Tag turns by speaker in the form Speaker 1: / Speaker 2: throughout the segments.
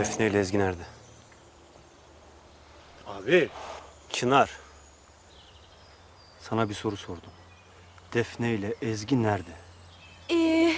Speaker 1: Defne ile Ezgi nerede?
Speaker 2: Abi.
Speaker 1: Çınar. Sana bir soru sordum. Defne ile Ezgi nerede?
Speaker 3: Ee,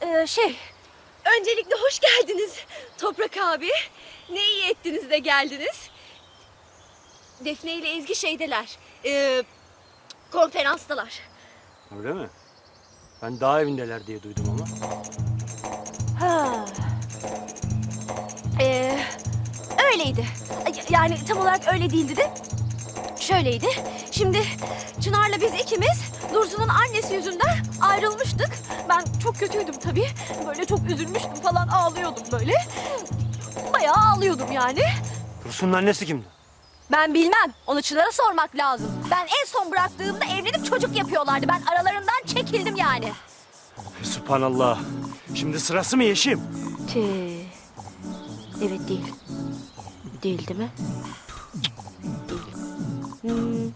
Speaker 3: e, şey, öncelikle hoş geldiniz Toprak abi. Ne iyi ettiniz de geldiniz. Defne ile Ezgi şeydeler, e, konferanstalar.
Speaker 1: Öyle mi? Ben dağ evindeler diye duydum ama.
Speaker 3: Ha. Ee, öyleydi. Yani tam olarak öyle değildi de. Şöyleydi. Şimdi Çınar'la biz ikimiz Dursun'un annesi yüzünden ayrılmıştık. Ben çok kötüydüm tabii. Böyle çok üzülmüştüm falan ağlıyordum böyle. Bayağı ağlıyordum yani.
Speaker 1: Dursun'un annesi kimdi?
Speaker 3: Ben bilmem. Onu Çınar'a sormak lazım. Ben en son bıraktığımda evlenip çocuk yapıyorlardı. Ben aralarından çekildim yani.
Speaker 2: Subhanallah. Şimdi sırası mı Yeşim?
Speaker 3: Tee. Evet değil. Değil değil mi? Değil. Hmm.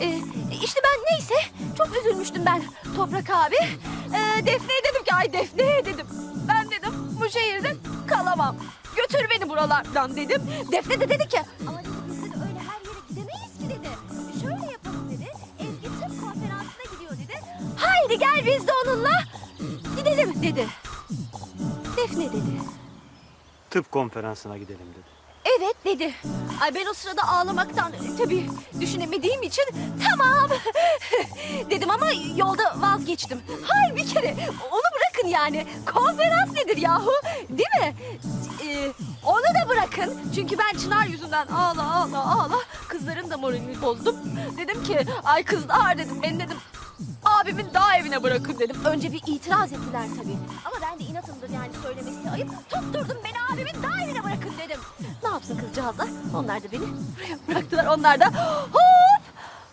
Speaker 3: Ee, işte ben neyse çok üzülmüştüm ben Toprak abi. Ee, Defne'ye dedim ki ay Defne dedim. Ben dedim bu şehirde kalamam. Götür beni buralardan dedim. Defne de dedi ki ama biz dedi, öyle her yere gidemeyiz ki dedi. Şöyle yapalım dedi. Ezgi tıp konferansına gidiyor dedi. Haydi gel biz de onunla gidelim dedi. Defne dedi.
Speaker 1: Tıp konferansına gidelim dedi.
Speaker 3: Evet dedi. Ay ben o sırada ağlamaktan tabii düşünemediğim için tamam dedim ama yolda vazgeçtim. Hayır bir kere onu bırakın yani. Konferans nedir yahu değil mi? Ee, onu da bırakın. Çünkü ben Çınar yüzünden ağla ağla ağla kızların da moralini bozdum. Dedim ki ay kızlar dedim ben dedim abimin dağ evine bırakın dedim. Önce bir itiraz ettiler tabii. Ama ben de inatımdır yani söylemesi ayıp. Tutturdum beni abimin dağ evine bırakın dedim. Ne yapsın kızcağızlar? Onlar da beni buraya bıraktılar. Onlar da hop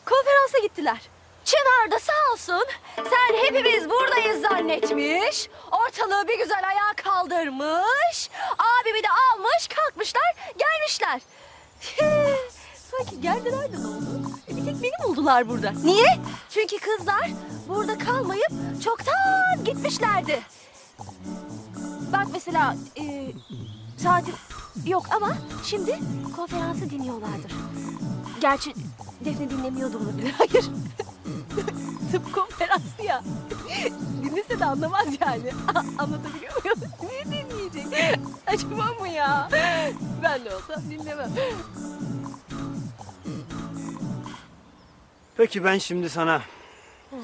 Speaker 3: konferansa gittiler. Çınar da sağ olsun sen hepimiz buradayız zannetmiş. Ortalığı bir güzel ayağa kaldırmış. Abimi de almış kalkmışlar gelmişler. Sanki geldiler de ne oldu? E, Bir tek beni buldular burada. Niye? Çünkü kızlar burada kalmayıp çoktan gitmişlerdi. Bak mesela e, saati yok ama şimdi konferansı dinliyorlardır. Gerçi Defne dinlemiyordu olabilir. Hayır. Tıp konferansı ya. Dinlese de anlamaz yani. A- Anlatabiliyor muyum? Niye dinleyecek? Acaba mı ya? Ben de olsam dinlemem.
Speaker 1: Peki ben şimdi sana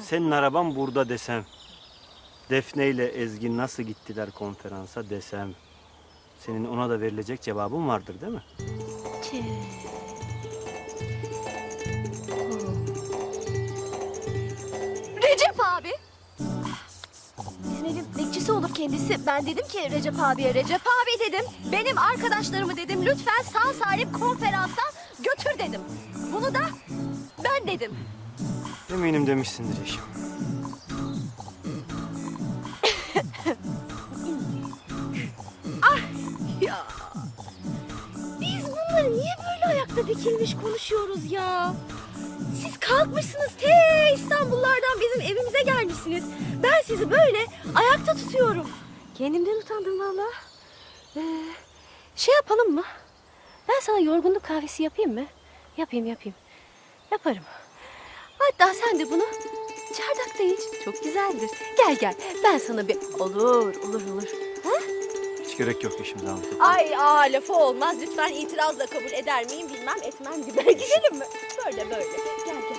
Speaker 1: senin araban burada desem. Defne ile Ezgi nasıl gittiler konferansa desem. Senin ona da verilecek cevabın vardır değil mi?
Speaker 3: Recep abi. Bizim evin bekçisi olur kendisi. Ben dedim ki Recep abiye, Recep abi dedim. Benim arkadaşlarımı dedim lütfen sağ salim konferanstan götür dedim. Bunu da ben dedim.
Speaker 1: Eminim demişsindir eşim.
Speaker 3: Ayakta dikilmiş konuşuyoruz ya? Siz kalkmışsınız te İstanbullardan bizim evimize gelmişsiniz. Ben sizi böyle ayakta tutuyorum. Kendimden utandım valla. Ee, şey yapalım mı? Ben sana yorgunluk kahvesi yapayım mı? Yapayım yapayım. Yaparım. Hatta sen de bunu çardakta iç. Çok güzeldir. Gel gel. Ben sana bir olur olur olur. Ha?
Speaker 1: Gerek yok eşim zahmet.
Speaker 3: Ay aa lafı olmaz. Lütfen itirazla kabul eder miyim bilmem etmem gibi. Gidelim mi? Böyle böyle. Gel gel gel.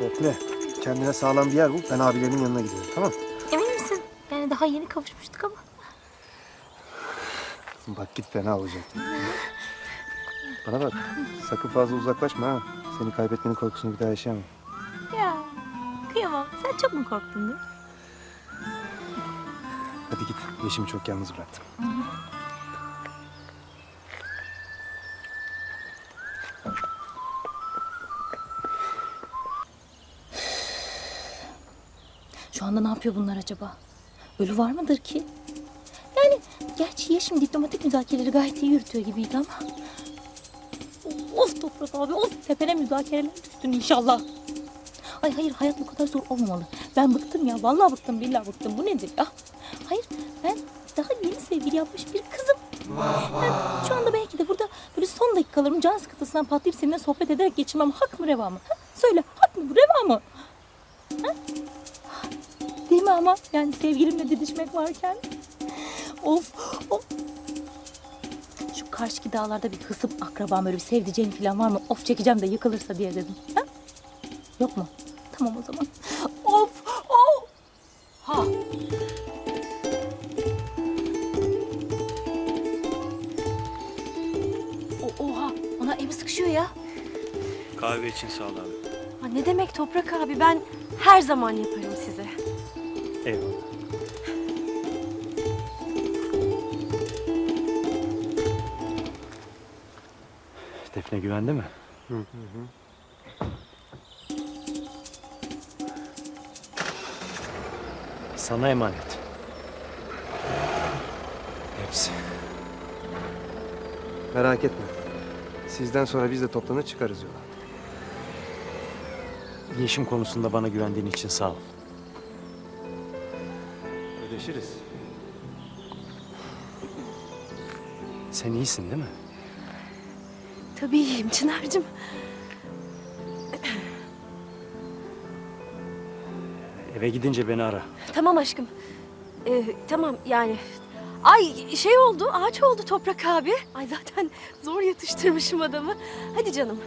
Speaker 4: Bekle. Kendine sağlam bir yer bul. Ben abilerinin yanına gidiyorum. Tamam
Speaker 5: Emin misin? Yani daha yeni kavuşmuştuk ama.
Speaker 4: Bak git fena olacak. Bana bak. Sakın fazla uzaklaşma ha. Seni kaybetmenin korkusunu bir daha yaşayamam.
Speaker 5: Sen çok mu korktun değil mi?
Speaker 4: Hadi git. Yeşimi çok yalnız bıraktım.
Speaker 5: Şu anda ne yapıyor bunlar acaba? Ölü var mıdır ki? Yani gerçi Yeşim diplomatik müzakereleri gayet iyi yürütüyor gibiydi ama. Of Toprak abi of tepene müzakereler düştün inşallah. Ay hayır hayat bu kadar zor olmamalı. Ben bıktım ya. Vallahi bıktım. Billahi bıktım. Bu nedir ya? Hayır ben daha yeni sevgili yapmış bir kızım. Ben şu anda belki de burada böyle son dakikalarımı can sıkıntısından patlayıp seninle sohbet ederek geçirmem hak mı reva mı? Ha? Söyle hak mı reva mı? Ha? Değil mi ama yani sevgilimle didişmek varken? Of of. Şu karşıki dağlarda bir hısım akrabam öyle bir sevdiceğim falan var mı? Of çekeceğim de yıkılırsa diye dedim. Ha? Yok mu? Tamam o zaman. Of of. Ha.
Speaker 3: O, oha ona evi sıkışıyor ya.
Speaker 1: Kahve için sağ ol abi.
Speaker 3: Ha, ne demek Toprak abi ben her zaman yaparım size.
Speaker 1: Eyvallah.
Speaker 2: Defne güvende mi? Sana emanet. Hepsi.
Speaker 4: Merak etme. Sizden sonra biz de toplanır çıkarız yola.
Speaker 2: Yeşim konusunda bana güvendiğin için sağ ol.
Speaker 4: Ödeşiriz.
Speaker 2: Sen iyisin değil mi?
Speaker 3: Tabii iyiyim Çınar'cığım.
Speaker 2: Eve gidince beni ara.
Speaker 3: Tamam aşkım. Ee, tamam yani. Ay şey oldu ağaç oldu Toprak abi. Ay zaten zor yatıştırmışım adamı. Hadi canım.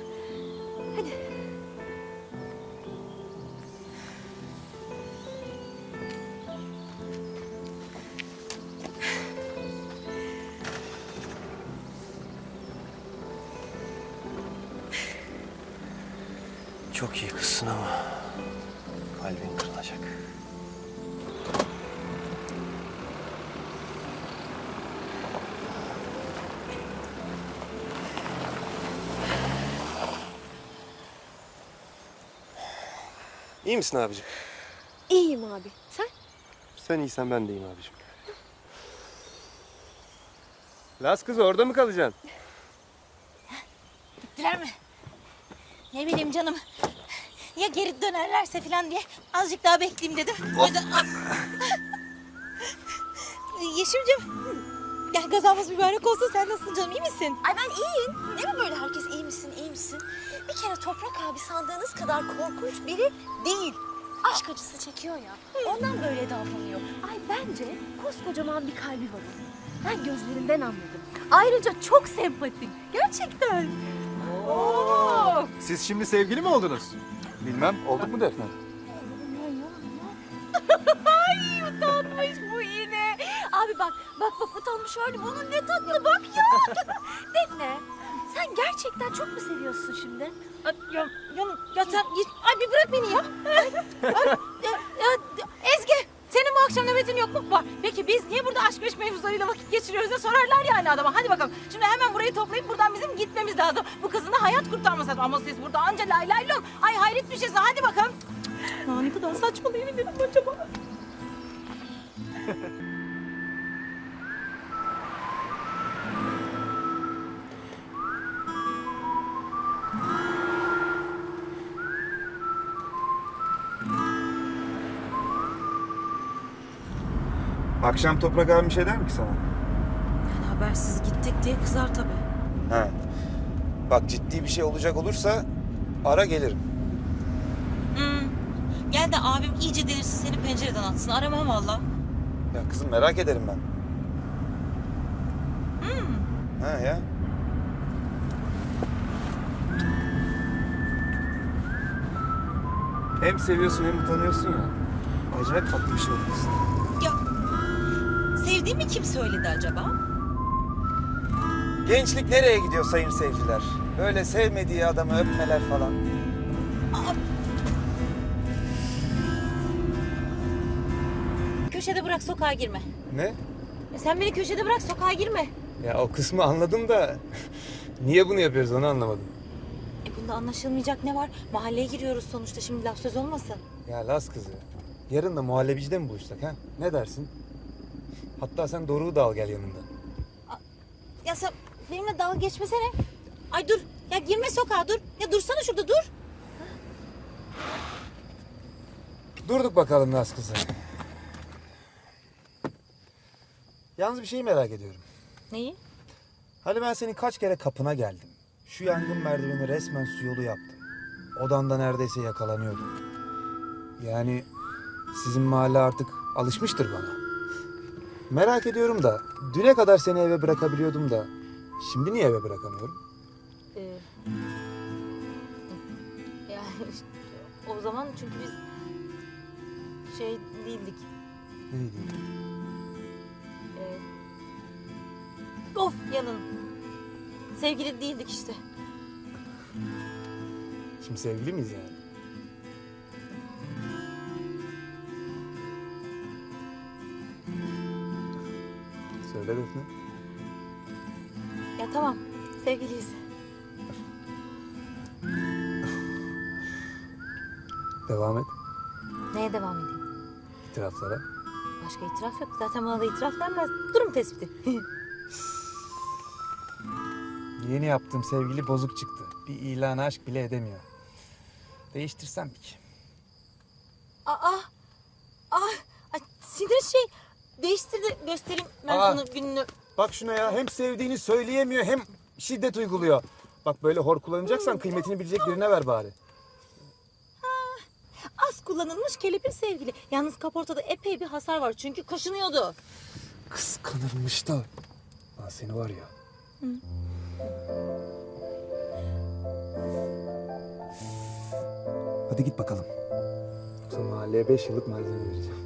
Speaker 1: İyi
Speaker 4: misin abicim?
Speaker 3: İyiyim abi. Sen?
Speaker 4: Sen iyisen ben de iyiyim abicim. Las kız orada mı kalacaksın?
Speaker 5: Gittiler mi? Ne bileyim canım. Ya geri dönerlerse falan diye azıcık daha bekleyeyim dedim. O yüzden... Yeşim'cim. Gel gazamız mübarek olsun. Sen nasılsın canım? iyi misin?
Speaker 3: Ay ben iyiyim. Ne mi böyle herkes iyi misin? Bir kere Toprak abi sandığınız kadar korkunç biri değil. Aşk acısı çekiyor ya. Ondan böyle davranıyor. Ay bence koskocaman bir kalbi var onun. Ben gözlerinden anladım. Ayrıca çok sempatik. Gerçekten. Oo.
Speaker 6: Siz şimdi sevgili mi oldunuz? Bilmem. Olduk mu Defne?
Speaker 3: Ay utanmış bu yine. Abi bak, bak bak utanmış hali bunun ne tatlı bak ya. Defne, sen gerçekten çok mu seviyorsun şimdi?
Speaker 5: Ay, Ya, canım, ya sen. Ay bir bırak beni ya. Ay, ya, ya, Ezgi senin bu akşam nöbetin yok mu? Var. Peki biz niye burada aşk meşk mevzularıyla vakit geçiriyoruz diye sorarlar yani adama. Hadi bakalım. Şimdi hemen burayı toplayıp buradan bizim gitmemiz lazım. Bu kızın da hayat kurtarması lazım. Ama siz burada anca lay lay lom. Ay hayret bir şeysin. Hadi bakalım. Ya ne kadar saçmalayabilirim acaba?
Speaker 6: Akşam Toprak abi bir şey der mi ki sana?
Speaker 7: Habersiz gittik diye kızar tabii.
Speaker 6: He. Bak ciddi bir şey olacak olursa ara gelirim.
Speaker 7: Hmm. Gel de abim iyice delirsin seni pencereden atsın. Aramam valla.
Speaker 6: Ya kızım merak ederim ben. He ya. Hem seviyorsun hem utanıyorsun ya. Acayip tatlı bir şey olmuşsun.
Speaker 7: Ya sevdiğimi kim söyledi acaba?
Speaker 6: Gençlik nereye gidiyor sayın seyirciler? Böyle sevmediği adamı öpmeler falan.
Speaker 7: Köşede bırak sokağa girme.
Speaker 6: Ne?
Speaker 7: E sen beni köşede bırak sokağa girme.
Speaker 6: Ya o kısmı anladım da niye bunu yapıyoruz onu anlamadım.
Speaker 7: E bunda anlaşılmayacak ne var? Mahalleye giriyoruz sonuçta şimdi laf söz olmasın.
Speaker 6: Ya Laz kızı. Yarın da muhallebicide mi buluşsak ha? Ne dersin? Hatta sen Doruk'u da al gel yanında.
Speaker 7: Ya sen benimle dalga geçmesene. Ay dur. Ya girme sokağa dur. Ya dursana şurada dur.
Speaker 6: Durduk bakalım Naz kızı. Yalnız bir şeyi merak ediyorum.
Speaker 5: Neyi?
Speaker 6: Hani ben senin kaç kere kapına geldim. Şu yangın merdiveni resmen su yolu yaptım. Odanda neredeyse yakalanıyordum. Yani sizin mahalle artık alışmıştır bana. Merak ediyorum da düne kadar seni eve bırakabiliyordum da şimdi niye eve bırakamıyorum?
Speaker 5: Ee, yani o zaman çünkü biz şey değildik.
Speaker 6: Ne diyeyim?
Speaker 5: Ee, of yanın. Sevgili değildik işte.
Speaker 6: Şimdi sevgili miyiz yani? Söyle Defne.
Speaker 5: Ya tamam sevgiliyiz.
Speaker 6: Devam et.
Speaker 5: Neye devam edeyim?
Speaker 6: İtiraflara.
Speaker 5: Başka itiraf yok. Zaten bana da itiraf denmez. Durum tespiti.
Speaker 6: Yeni yaptığım sevgili bozuk çıktı. Bir ilan aşk bile edemiyor. Değiştirsem mi ki?
Speaker 5: Aa, aa, ay, sinir şey. Değiştir de göstereyim ben
Speaker 6: Aa.
Speaker 5: sana gününü.
Speaker 6: Bak şuna ya hem sevdiğini söyleyemiyor hem şiddet uyguluyor. Bak böyle hor kullanacaksan kıymetini bilecek birine ver bari.
Speaker 5: Az kullanılmış kelepir sevgili. Yalnız kaportada epey bir hasar var çünkü kaşınıyordu.
Speaker 6: Kıskanırmış da. Lan seni var ya. Hadi git bakalım. Yoksa mahalleye beş yıllık malzeme vereceğim.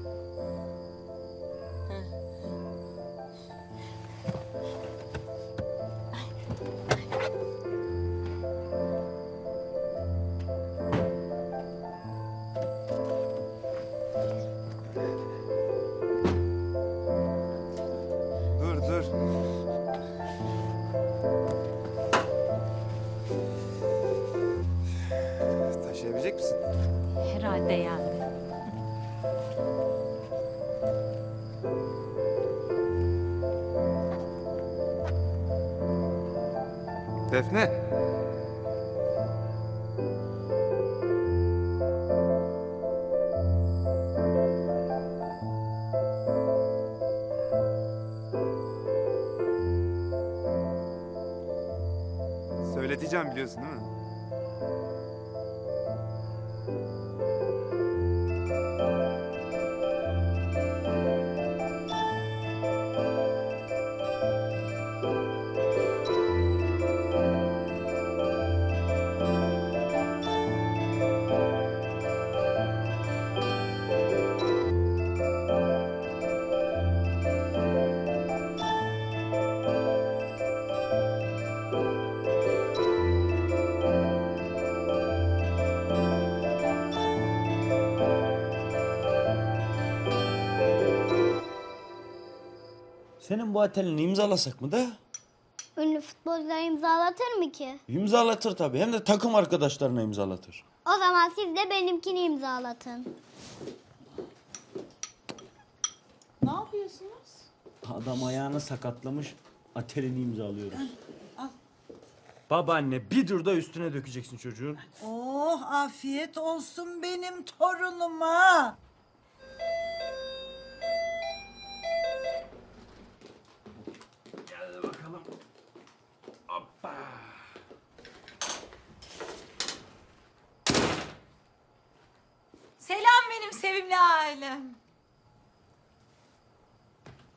Speaker 6: Söyleteceğim biliyorsun değil mi?
Speaker 2: Senin bu atelini imzalasak mı da?
Speaker 8: Ünlü futbolcular imzalatır mı ki?
Speaker 2: İmzalatır tabii. Hem de takım arkadaşlarına imzalatır.
Speaker 8: O zaman siz de benimkini imzalatın.
Speaker 1: Adam ayağını sakatlamış. Atelini imzalıyorum.
Speaker 2: Babaanne bir dur da üstüne dökeceksin çocuğun.
Speaker 9: Oh afiyet olsun benim torunuma.
Speaker 5: Selam benim sevimli ailem.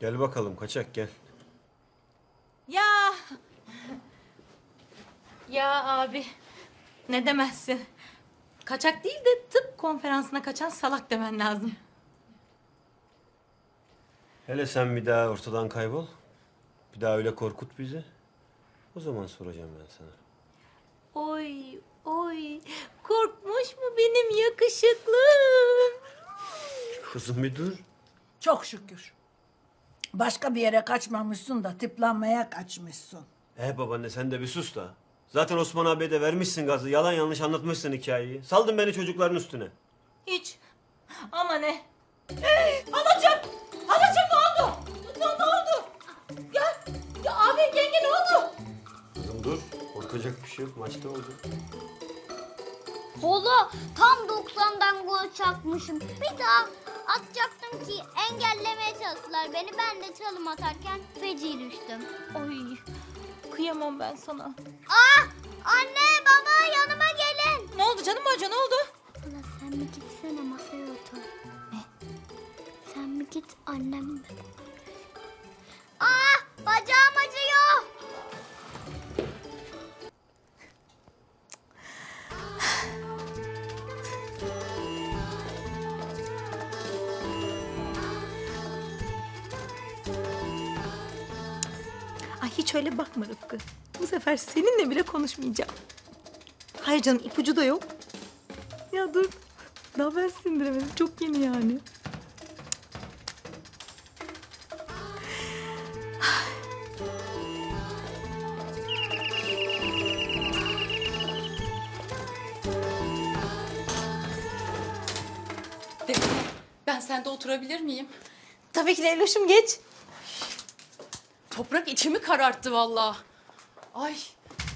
Speaker 1: Gel bakalım kaçak gel.
Speaker 5: Ya. Ya abi. Ne demezsin. Kaçak değil de tıp konferansına kaçan salak demen lazım.
Speaker 1: Hele sen bir daha ortadan kaybol. Bir daha öyle korkut bizi. O zaman soracağım ben sana.
Speaker 5: Oy oy. Korkmuş mu benim yakışıklım?
Speaker 1: Kızım bir dur.
Speaker 9: Çok şükür. Başka bir yere kaçmamışsın da tıplanmaya kaçmışsın.
Speaker 1: He babaanne sen de bir sus da. Zaten Osman abiye de vermişsin gazı. Yalan yanlış anlatmışsın hikayeyi. Saldın beni çocukların üstüne.
Speaker 5: Hiç. Ama ne? Anacığım! Anacığım ne oldu? Ne, ne oldu? Ya, ya abi yenge ne oldu?
Speaker 1: Kızım dur. Korkacak bir şey yok. Maçta oldu.
Speaker 8: Holo tam 90'dan gol çakmışım. Bir daha atacaktım ki engellemeye çalıştılar beni. Ben de çalım atarken feci düştüm.
Speaker 5: Ay kıyamam ben sana.
Speaker 8: Ah! Anne baba yanıma gelin.
Speaker 7: Ne oldu canım hoca ne oldu?
Speaker 8: Abla sen bir gitsene masaya otur. Ne? Sen bir git annem.
Speaker 7: Bakma Rıfkı. Bu sefer seninle bile konuşmayacağım. Hayır canım ipucu da yok. Ya dur. Daha ben sindiremedim. Çok yeni yani.
Speaker 10: Ben sende oturabilir miyim?
Speaker 7: Tabii ki Leyloş'um geç.
Speaker 10: Toprak içimi kararttı vallahi. Ay,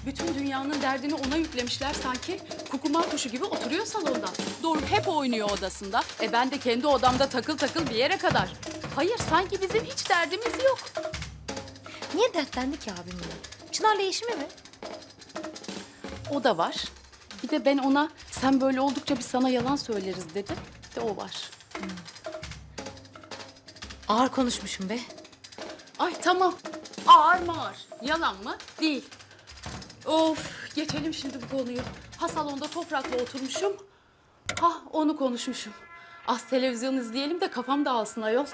Speaker 10: bütün dünyanın derdini ona yüklemişler sanki. Kukuman kuşu gibi oturuyor salonda. Doruk hep oynuyor odasında. E ben de kendi odamda takıl takıl bir yere kadar. Hayır, sanki bizim hiç derdimiz yok.
Speaker 3: Niye dertlendi ki abimle? Çınar'la işi mi?
Speaker 10: O da var. Bir de ben ona sen böyle oldukça biz sana yalan söyleriz dedim. Bir de o var.
Speaker 3: Ağır konuşmuşum be.
Speaker 10: Ay tamam. Ağır mı ağır? Yalan mı? Değil. Of geçelim şimdi bu konuyu. Ha salonda toprakla oturmuşum. Ha onu konuşmuşum. Az televizyon izleyelim de kafam dağılsın ayol.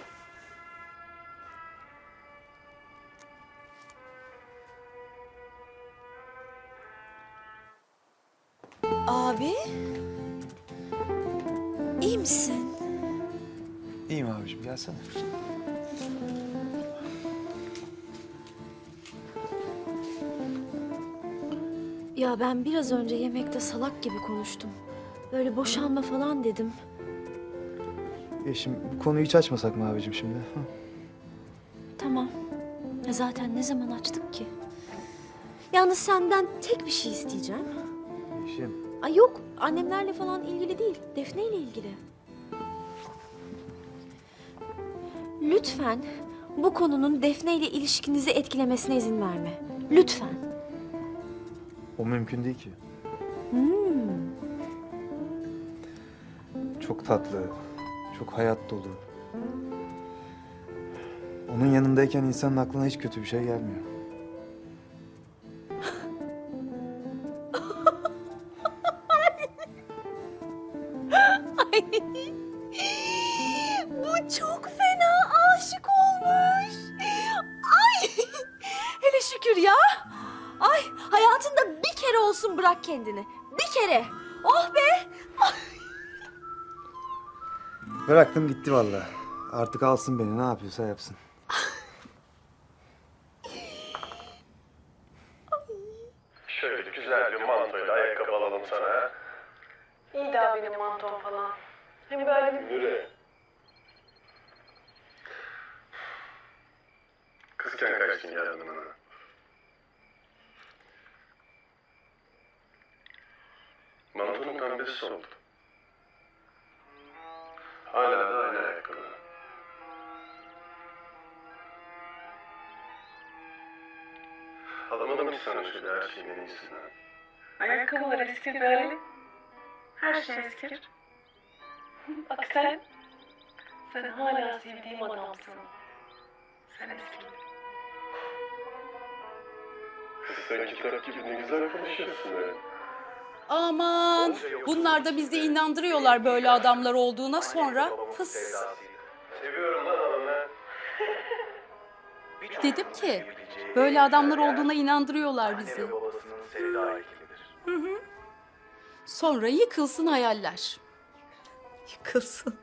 Speaker 3: Abi? iyi misin?
Speaker 4: İyiyim abicim gelsene.
Speaker 3: Ya ben biraz önce yemekte salak gibi konuştum. Böyle boşanma falan dedim.
Speaker 4: Yeşim bu konuyu hiç açmasak mı abicim şimdi? Hı?
Speaker 3: Tamam. Ya zaten ne zaman açtık ki? Yalnız senden tek bir şey isteyeceğim.
Speaker 4: Yeşim.
Speaker 3: Ay yok, annemlerle falan ilgili değil. Defne ile ilgili. Lütfen bu konunun Defne ile ilişkinizi etkilemesine izin verme. Lütfen.
Speaker 4: Mümkün değil ki.
Speaker 3: Hmm.
Speaker 4: Çok tatlı, çok hayat dolu. Onun yanındayken insanın aklına hiç kötü bir şey gelmiyor. Bıraktım gitti vallahi. Artık alsın beni ne yapıyorsa yapsın.
Speaker 11: Şöyle güzel bir mantoyla ayakkabı alalım sana. ha?
Speaker 7: İyi daha benim mantom falan. Hem böyle
Speaker 11: Yürü. Kızken kaçtın geldin bana. Mantonun pembesi soldu. Hala da aynı ayakkabı. Alamadım ki sana şöyle her şeyin en iyisinden.
Speaker 7: Ayakkabılar eskidi Ali. Her şey eskir. Bak sen, sen hala sevdiğim adamsın. Sen.
Speaker 11: Kız sen kitap gibi ne güzel konuşuyorsun öyle.
Speaker 10: Aman bunlar da bizi inandırıyorlar böyle adamlar olduğuna sonra fıs.
Speaker 11: Seviyorum lan ananı.
Speaker 10: Dedim ki böyle adamlar olduğuna inandırıyorlar bizi. Sonra yıkılsın hayaller.
Speaker 7: Yıkılsın.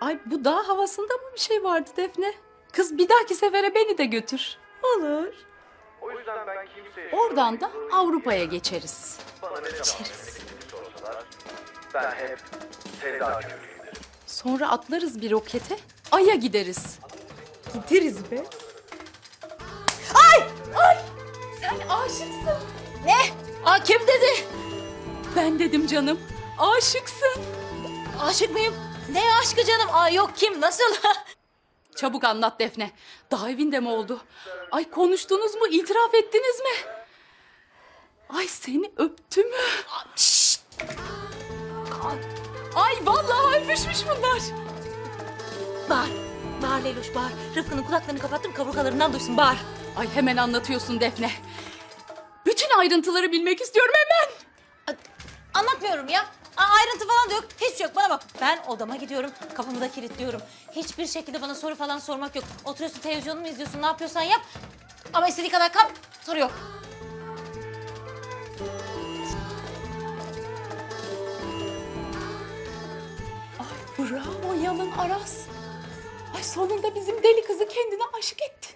Speaker 10: Ay bu dağ havasında mı bir şey vardı Defne? Kız bir dahaki sefere beni de götür.
Speaker 7: Olur.
Speaker 11: O yüzden ben kimseye
Speaker 10: Oradan da Avrupa'ya geçeriz.
Speaker 11: bana ne zaman sorsalar ben hep Sevda köylüyümdür.
Speaker 10: Sonra atlarız bir rokete, Ay'a gideriz.
Speaker 7: Gideriz be.
Speaker 10: Sen aşıksın. Ne? Aa kim dedi? Ben dedim canım. Aşıksın.
Speaker 5: Aşık mıyım? Ne aşkı canım? Aa yok kim? Nasıl?
Speaker 10: Çabuk anlat Defne. Daha evinde mi oldu? Ay konuştunuz mu? İtiraf ettiniz mi? Ay seni öptü mü?
Speaker 5: Şşt!
Speaker 10: Ay vallahi ölmüşmüş bunlar.
Speaker 5: Bağır. Bağır Leyloş bağır. Rıfkı'nın kulaklarını kapattım kaburgalarından duysun bağır.
Speaker 10: Ay hemen anlatıyorsun Defne. Bütün ayrıntıları bilmek istiyorum hemen.
Speaker 5: Anlatmıyorum ya. Aa, ayrıntı falan da yok. Hiçbir şey yok. Bana bak. Ben odama gidiyorum. Kapımı da kilitliyorum. Hiçbir şekilde bana soru falan sormak yok. Oturuyorsun televizyonunu mu izliyorsun? Ne yapıyorsan yap. Ama istediği kadar kal. Soru yok.
Speaker 10: Bravo Yalın Aras. Ay sonunda bizim deli kızı kendine aşık etti.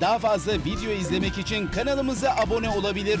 Speaker 12: Daha fazla video izlemek için kanalımıza abone olabilir.